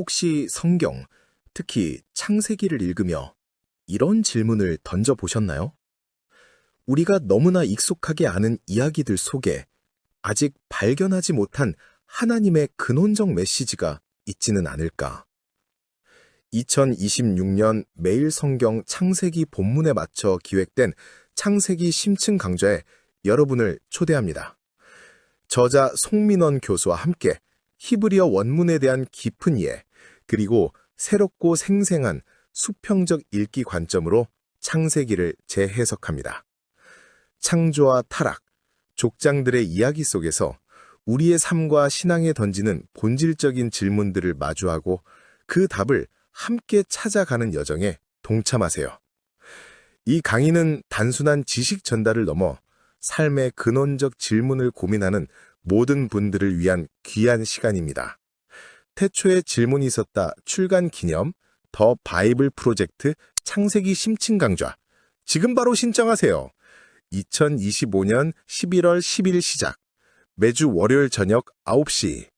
혹시 성경, 특히 창세기를 읽으며 이런 질문을 던져보셨나요? 우리가 너무나 익숙하게 아는 이야기들 속에 아직 발견하지 못한 하나님의 근원적 메시지가 있지는 않을까? 2026년 매일 성경 창세기 본문에 맞춰 기획된 창세기 심층 강좌에 여러분을 초대합니다. 저자 송민원 교수와 함께 히브리어 원문에 대한 깊은 이해, 그리고 새롭고 생생한 수평적 읽기 관점으로 창세기를 재해석합니다. 창조와 타락, 족장들의 이야기 속에서 우리의 삶과 신앙에 던지는 본질적인 질문들을 마주하고 그 답을 함께 찾아가는 여정에 동참하세요. 이 강의는 단순한 지식 전달을 넘어 삶의 근원적 질문을 고민하는 모든 분들을 위한 귀한 시간입니다. 태초에 질문이 있었다. 출간 기념 더 바이블 프로젝트 창세기 심층 강좌. 지금 바로 신청하세요. 2025년 11월 10일 시작. 매주 월요일 저녁 9시